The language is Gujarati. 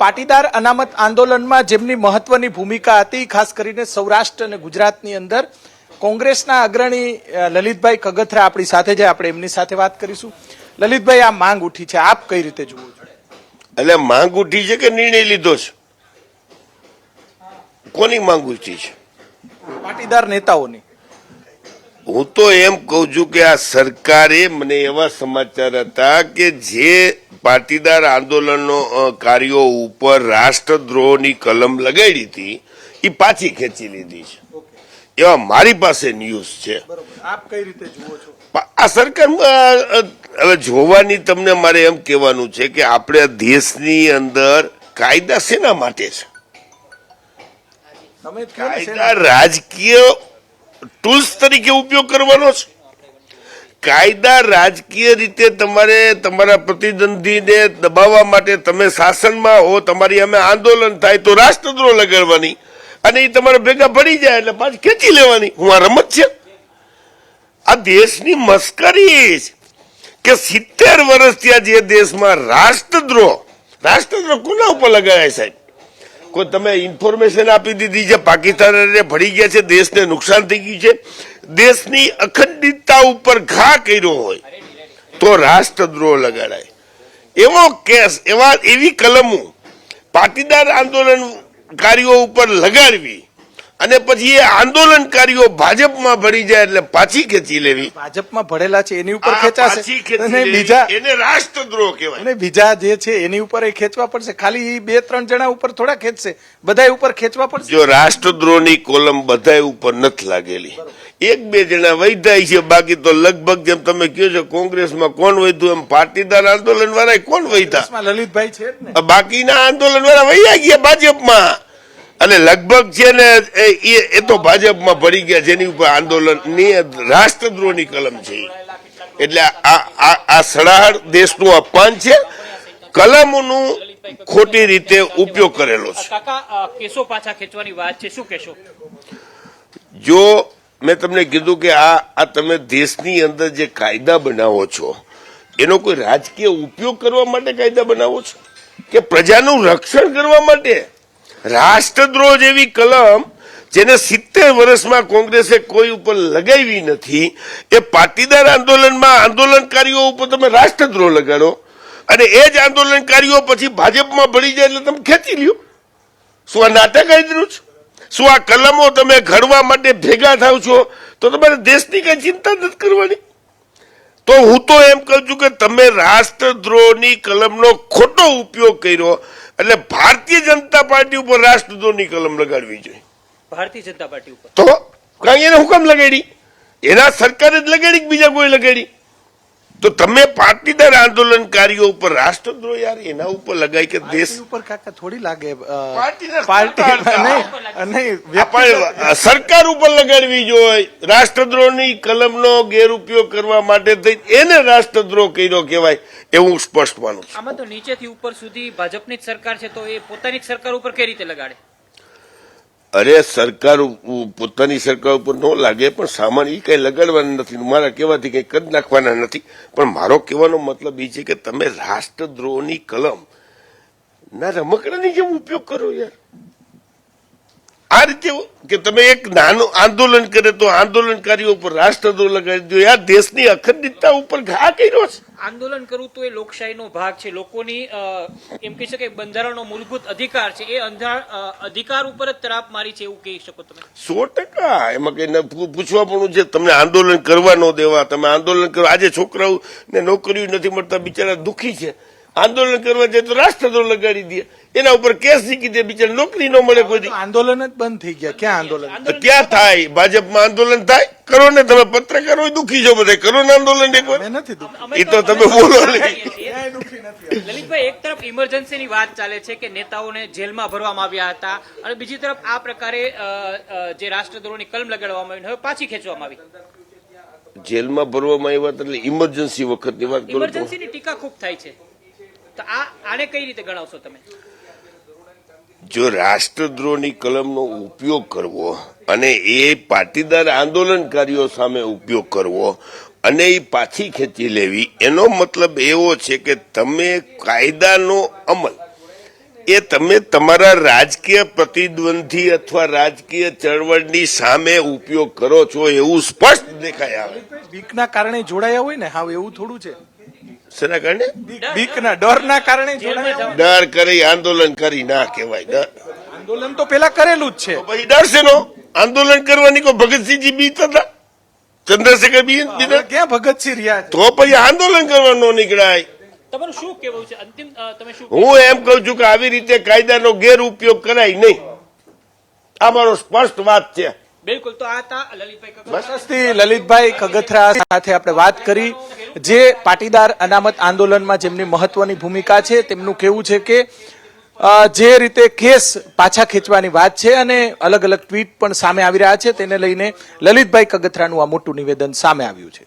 પાટીદાર અનામત આંદોલનમાં જેમની મહત્વની ભૂમિકા હતી ખાસ કરીને સૌરાષ્ટ્ર અને ગુજરાતની અંદર કોંગ્રેસના અગ્રણી લલિતભાઈ કગથરા આપણી સાથે છે. આપણે એમની સાથે વાત કરીશું. લલિતભાઈ આ માંગ ઉઠી છે. આપ કઈ રીતે જુઓ છો? એટલે માંગ ઉઠી છે કે નિર્ણય લીધો છે? કોની માંગ ઉઠી છે? પાટીદાર નેતાઓની. હું તો એમ કઉ છું કે આ સરકારે મને એવા સમાચાર હતા કે જે પાટીદાર આંદોલનનો કાર્યો ઉપર રાષ્ટ્રદ્રોહની કલમ લગાડી હતી એ પાછી ખેંચી લીધી છે. એવા મારી પાસે ન્યૂઝ છે. આપ કઈ રીતે જુઓ છો? આ સરકાર હવે જોવાની તમને મારે એમ કહેવાનું છે કે આપણે દેશની અંદર કાયદા શેના માટે છે. કાયદા રાજકીય ટૂલ્સ તરીકે ઉપયોગ કરવાનો છે. કાયદા રાજકીય રીતે તમારે તમારા પ્રતિદ્વંદીને દબાવવા માટે તમે શાસનમાં હો, તમારી અમે આંદોલન થાય તો રાષ્ટ્રદ્રોહ લગાડવાની અને એ તમારે ભેગા પડી જાય એટલે પાછી ખેંચી લેવાની. હું આ રમત છે. આ દેશની મસ્કરી કે સિત્તેર વર્ષ ત્યાં જે દેશમાં રાષ્ટ્રદ્રોહ. રાષ્ટ્રદ્રોહ કોના ઉપર લગાડાય સાહેબ? કોઈ તમે ઇન્ફોર્મેશન આપી દીધી છે, પાકિસ્તાન ભળી ગયા છે, દેશને નુકસાન થઈ ગયું છે. દેશની અખંડિતતા ઉપર ઘા કર્યો હોય તો રાષ્ટ્રદ્રોહ લગાડાય. એવો કેસ એવા એવી કલમો પાટીદાર આંદોલનકારીઓ ઉપર લગાડવી અને પછી એ આંદોલનકારીઓ ભાજપમાં ભળી જાય એટલે પાછી ખેંચી લેવી. ભાજપમાં ભળેલા છે એની ઉપર ખેંચાશે. અને બીજા એને રાષ્ટ્રદ્રોહ કહેવાય. અને બીજા જે છે એની ઉપર એ ખેંચવા પડશે. ખાલી બે ત્રણ જણા ઉપર થોડા ખેંચશે. બધા ઉપર ખેંચવા પડશે? જો રાષ્ટ્રદ્રોહની કોલમ બધા ઉપર નથી લાગેલી. એક બે જણા વૈધાય છે બાકી તો લગભગ જેમ તમે કહો છો કોંગ્રેસમાં કોણ વૈધું એમ? પાટીદાર આંદોલન વાળા કોણ વૈધા? લલિતભાઈ છે બાકીના આંદોલન વાળા વૈયા ગયા ભાજપમાં. અને લગભગ છે ને એ- તો ભાજપમાં ભળી ગયા જેની ઉપર આંદોલનની રાષ્ટ્રદ્રોહની કલમ છે એટલે આ આ આ સડાહર દેશનું અપમાન છે. કલમોનું ખોટી રીતે ઉપયોગ કરેલો છે. કેસો પાછા ખેંચવાની વાત છે શું કેશો? જો મેં તમને કીધું કે આ આ તમે દેશની અંદર જે કાયદા બનાવો છો એનો કોઈ રાજકીય ઉપયોગ કરવા માટે કાયદા બનાવો છો? કે પ્રજાનું રક્ષણ કરવા માટે? રાષ્ટ્રદ્રોહ જેવી કલમ જેને સિત્તેર વર્ષમાં કોંગ્રેસે કોઈ ઉપર લગાવી નથી, એ પાટીદાર આંદોલનમાં આંદોલનકારીઓ ઉપર તમે રાષ્ટ્રદ્રોહ લગાડો અને એ જ આંદોલનકારીઓ પછી ભાજપમાં ભળી જાય એટલે તમે ખેંચી લ્યો. શું આ નાટક આવી રહ્યું છે? શું આ કલમો તમે ઘડવા માટે ભેગા થાવ છો? તો તમારે દેશની કઈ ચિંતા નથી કરવાની. તો હું તો એમ કહું છું કે તમે રાષ્ટ્રદ્રોહની કલમનો ખોટો ઉપયોગ કર્યો. એટલે ભારતીય જનતા પાર્ટી ઉપર રાષ્ટ્રદ્રોહની કલમ લગાડવી જોઈએ. ભારતીય જનતા પાર્ટી ઉપર. તો કાંઈ એને હુકમ લગાડી? એના સરકારે જ લગાડી કે બીજા કોઈ લગાડી? તો તમે પાટીદાર આંદોલનકારીઓ ઉપર રાષ્ટ્રદ્રોહ યાર એના ઉપર લગાય કે દેશ ઉપર કાકા થોડી લાગે સરકાર- નહીં નહીં વ્યક્તિગત- આપણે સરકાર ઉપર લગાડવી જોઈએ. રાષ્ટ્રદ્રોહની કલમનો ગેરઉપયોગ કરવા માટે થઈ એને રાષ્ટ્રદ્રોહ કર્યો કહેવાય એવું સ્પષ્ટ માનું છું. આમાં તો નીચેથી ઉપર સુધી ભાજપની જ સરકાર છે તો એ પોતાની જ સરકાર ઉપર કઈ રીતે લગાડે? અરે, સરકાર પોતાની સરકાર ઉપર ન લાગે, પણ સામાન એ કઈ લગાડવાના નથી. મારા કહેવાથી કઈ કદ નાખવાના નથી. પણ મારો કહેવાનો મતલબ એ છે કે તમે રાષ્ટ્રદ્રોહની કલમ ના રમકડાની જેમ ઉપયોગ કરો યાર. આ રીતે કે તમે એક નાનું આંદોલન કરે તો આંદોલનકારીઓ ઉપર રાષ્ટ્રદ્રોહ યાર દેશની અખંડિતતા ઉપર ઘા કર્યો છે. આંદોલન કરવું તો એ લોકશાહીનો ભાગ છે. લોકોની એમ કહી શકાય બંધારણનો મૂળભૂત અધિકાર છે. એ અંધા- અધિકાર ઉપર જ તરાપ મારી છે એવું કહી શકો તમે. સો ટકા. એમાં કઈ પૂછવા પણ છે. તમને આંદોલન કરવા ન દેવા. તમે આંદોલન કરો. આજે છોકરાઓ ને નોકરીઓ નથી મળતા. બિચારા દુઃખી છે. આંદોલન કરવા જાય તો રાષ્ટ્રદ્રોહ લગાડી દે. એના ઉપર કેસ શીખી દે બિચાર નોકરી ન મળે કોઈ આંદોલન જ બંધ થઈ ગયા. ક્યાં આંદોલન? ક્યાં થાય? ભાજપમાં આંદોલન થાય? કરો ને તમે પત્રકારો દુખી છો બધા. કરો ને આંદોલન એક વાર. મેં નથી એ તો તમે બોલો લલિતભાઈ એક તરફ ઇમરજન્સીની વાત ચાલે છે કે નેતાઓને જેલમાં ભરવામાં આવ્યા હતા અને બીજી તરફ આ પ્રકારે જે રાષ્ટ્રદ્રોહની કલમ લગાડવામાં આવી હવે પાછી ખેંચવામાં આવી. જેલમાં ભરવામાં આવ્યા એટલે ઇમરજન્સી વખતની વાત કરો ઇમરજન્સીની ટીકા ખૂબ થાય છે. તો આ આને કઈ રીતે ગણાવશો તમે? જો રાષ્ટ્રદ્રોહની કલમનો ઉપયોગ કરવો અને એ પાટીદાર આંદોલનકારીઓ સામે ઉપયોગ કરવો અને એ પાછી ખેંચી લેવી એનો મતલબ એવો છે કે તમે કાયદાનો અમલ એ તમે તમારા રાજકીય પ્રતિદ્વંદી અથવા રાજકીય ચળવળની સામે ઉપયોગ કરો છો એવું સ્પષ્ટ દેખાય આવે. બીકના કારણે જોડાયા હોય ને હા એવું થોડું છે. શેના કારણે? બીકના ડરના કારણે. ડર કરી આંદોલન કરી ના કહેવાય ડર. આંદોલન તો પેલા કરેલું જ છે. પછી ડર શેનો? આંદોલન કરવાની કોઈ ભગતસિંહજી બીત હતા ચંદ્રશેખર બી હવે બીતા ક્યાં ભગતસિંહ રહ્યા તો પછી આંદોલન કરવાનો નીકળાય. તમારું શું કેવું છે? અંતિમ તમે શું હું એમ કહું છું કે આવી રીતે કાયદાનો ગેરઉપયોગ કરાય નહીં. આ મારો સ્પષ્ટ વાત છે. બિલકુલ, તો આ હતા લલિતભાઈ. લલિતભાઈ કગથરા સાથે આપણે વાત કરી જે પાટીદાર અનામત આંદોલનમાં જેમની મહત્વની ભૂમિકા છે, તેમનું કેવું છે કે જે રીતે કેસ પાછા ખેંચવાની વાત છે અને અલગ અલગ ટ્વીટ પણ સામે આવી રહ્યા છે, તેને લઈને લલિતભાઈ કગથરાનું આ મોટું નિવેદન સામે આવ્યું છે